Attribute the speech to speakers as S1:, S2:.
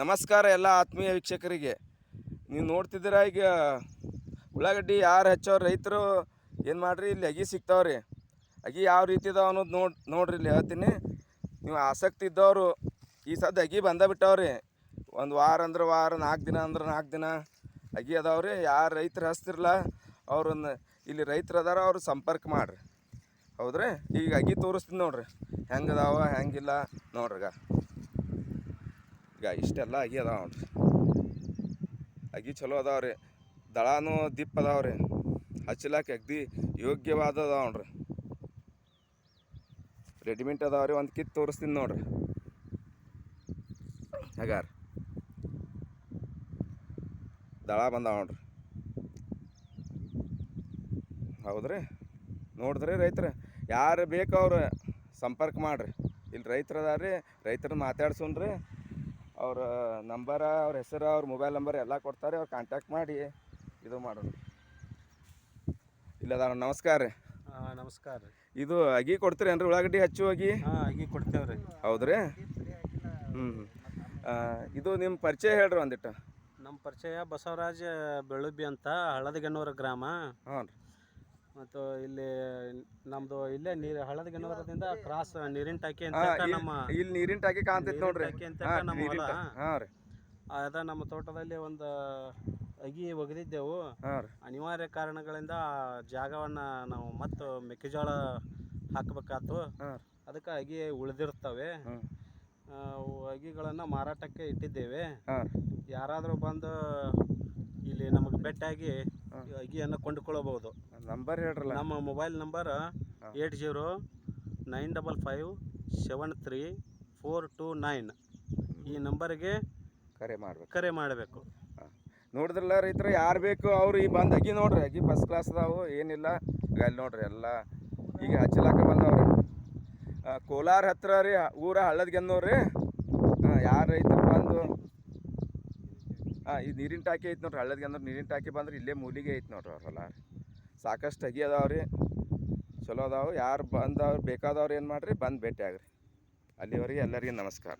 S1: ನಮಸ್ಕಾರ ಎಲ್ಲ ಆತ್ಮೀಯ ವೀಕ್ಷಕರಿಗೆ. ನೀವು ನೋಡ್ತಿದ್ದೀರ ಈಗ ಉಳ್ಳಾಗಡ್ಡಿ ಯಾರು ಹಚ್ಚೋರು ರೈತರು ಏನು ಮಾಡಿರಿ, ಇಲ್ಲಿ ಅಗಿ ಸಿಗ್ತಾವ್ರಿ. ಅಗಿ ಯಾವ ರೀತಿ ಇದಾವೆ ಅನ್ನೋದು ನೋಡಿ, ನೋಡ್ರಿ ಇಲ್ಲಿ ಹೇಳ್ತೀನಿ. ನೀವು ಆಸಕ್ತಿ ಇದ್ದವರು ಈ ಸದ್ಯ ಅಗಿ ಬಂದ ಬಿಟ್ಟವ್ರಿ. ಒಂದು ವಾರ ಅಂದ್ರೆ ವಾರ ನಾಲ್ಕು ದಿನ ಅಂದ್ರೆ ನಾಲ್ಕು ದಿನ ಅಗಿ ಅದಾವ್ರಿ. ಯಾರು ರೈತರು ಹಚ್ತಿರಲ್ಲ ಅವ್ರನ್ನ ಇಲ್ಲಿ ರೈತರು ಅದಾರ, ಅವ್ರು ಸಂಪರ್ಕ ಮಾಡಿರಿ. ಹೌದ್ರಿ? ಈಗ ಅಗಿ ತೋರಿಸ್ತೀನಿ ನೋಡ್ರಿ. ಹೆಂಗೆ ಅದಾವ, ಹೆಂಗಿಲ್ಲ ನೋಡ್ರಿ ಈಗ ಇಷ್ಟೆಲ್ಲ ಅಗಿ ಅದಾವ ನೋಡ್ರಿ ಅಗಿ ಚಲೋ ಅದಾವ ರೀ. ದಳಾನು ದಿಪ್ ಅದಾವ ರೀ. ಹಚ್ಚಲಾಕ ಅಗ್ದಿ ಯೋಗ್ಯವಾದ ಅದಾವ ನೋಡ್ರಿ ರೆಡಿಮೇಡ್ ಅದಾವ ರೀ, ಒಂದು ಕಿತ್ತು ತೋರಿಸ್ತೀನಿ ನೋಡ್ರಿ. ಹಗಾರ. ದಳ ಬಂದಾವ ನೋಡ್ರಿ ಹೌದ್ರಿ? ನೋಡಿದ್ರಿ ರೈತರು. ಯಾರು ಬೇಕು ಅವ್ರು ಸಂಪರ್ಕ ಮಾಡಿರಿ. ಇಲ್ಲಿ ರೈತರು ಅದಾರ ರೀ ರೈತರನ್ನ ಅವ್ರ ನಂಬರ ಅವ್ರ ಹೆಸರು ಅವ್ರ ಮೊಬೈಲ್ ನಂಬರ್ ಎಲ್ಲ ಕೊಡ್ತಾರೆ ಅವ್ರು ಕಾಂಟ್ಯಾಕ್ಟ್ ಮಾಡಿ ಇದು ಮಾಡೋಣ ಇಲ್ಲ ಅದಾವ ನಮಸ್ಕಾರ ರೀ.
S2: ನಮಸ್ಕಾರ ರೀ.
S1: ಇದು ಅಗಿ ಕೊಡ್ತೀರೇನ್ರಿ ಉಳ್ಳಾಗಡ್ಡಿ ಹಚ್ಚು ಅಗಿ?
S2: ಹಾಂ ಅಗಿ ಕೊಡ್ತೇವೆ ರೀ.
S1: ಹೌದ್ರಿ? ಹ್ಞೂ ಇದು ನಿಮ್ಮ ಪರಿಚಯ ಹೇಳ್ರಿ ಒಂದಿಟ್ಟು.
S2: ನಮ್ಮ ಪರಿಚಯ ಬಸವರಾಜ ಬೆಳುಬಿ ಅಂತ ಹಳದಗನ್ನೂರ ಗ್ರಾಮ.
S1: ಹ್ಞೂ ರೀ
S2: ಮತ್ತು ಇಲ್ಲಿ ನಮ್ದು ಇಲ್ಲೇ ನೀರು ಹಳದಗನ್ನೂರದಿಂದ ಕ್ರಾಸ್ ನೀರಿನ ಟಾಕಿ ಅಂತ ನಮ್ಮ
S1: ಇಲ್ಲಿ ನೀರಿನ ಟಾಕಿ ಕಾಣ್ತೈತಿ ನೋಡ್ರಿ.
S2: ಟಾಕಿ ಅಂತ ನಮ್ಮ ಹೊಲ.
S1: ಹಾಂ ರೀ.
S2: ಅದ ನಮ್ಮ ತೋಟದಲ್ಲಿ ಒಂದು ಅಗಿ ಒಗೆದಿದ್ದೆವು. ಅನಿವಾರ್ಯ ಕಾರಣಗಳಿಂದ ಜಾಗವನ್ನ ಜಾಗವನ್ನು ನಾವು ಮತ್ತು ಮೆಕ್ಕೆಜೋಳ ಹಾಕಬೇಕಾತು. ಅದಕ್ಕೆ ಅಗಿ ಉಳಿದಿರ್ತವೆ. ಅಗಿಗಳನ್ನು ಮಾರಾಟಕ್ಕೆ ಇಟ್ಟಿದ್ದೇವೆ. ಯಾರಾದರೂ ಬಂದು ಇಲ್ಲಿ ನಮಗೆ ಭೇಟಿಯಾಗಿ ಈ ಅಗಿಯನ್ನು ಕೊಂಡುಕೊಳ್ಳಬಹುದು.
S1: ನಂಬರ್ ಹೇಳ್ರಲ್ಲ.
S2: ನಮ್ಮ mobile number eight zero nine double five seven three four two nine. ಈ ನಂಬರ್ಗೆ
S1: ಕರೆ ಮಾಡಬೇಕು.
S2: ಕರೆ ಮಾಡಬೇಕು.
S1: ನೋಡಿದ್ರಲ್ಲ ರೈತರು ಯಾರು ಬೇಕು ಅವ್ರು ಈ ಬಂದು ಅಗಿ ನೋಡ್ರಿ ಅಗಿ ಫಸ್ಟ್ ಕ್ಲಾಸ್ ಅದಾವು ಏನಿಲ್ಲ. ಅಲ್ಲಿ ನೋಡ್ರಿ ಎಲ್ಲ ಈಗ ಹಚ್ಚಲಾಕ ಬಂದವ್ರಿ. ಕೋಲಾರ ಹತ್ರ ರೀ ಊರ ಹಳ್ಳದ್ಗೆನ್ನೋರು ರೀ. ಹಾಂ ಯಾರು ರೈತರು ಬಂದು ಹಾಂ ಈ ನೀರಿನ ಟಾಕಿ ಐತೆ ನೋಡ್ರಿ ಅಂದ್ರೆ ನೀರಿನ ಟಾಕಿ ಬಂದ್ರೆ ಇಲ್ಲೇ ಮೂಲಿಗೆ ಐತೆ ನೋಡ್ರಿ ಅವ್ರ ಹೊಲ ಸಾಕಷ್ಟು ಅಗಿ ಅದಾವೆ ರೀ ಚಲೋ ಅದಾವೆ. ಯಾರು ಬಂದವ್ರು ಬೇಕಾದವ್ರು ಏನು ಮಾಡಿರಿ, ಬಂದು ಭೇಟಿ ಆಗ್ರಿ. ಅಲ್ಲಿವರೆಗೆ ಎಲ್ಲರಿಗೂ ನಮಸ್ಕಾರ.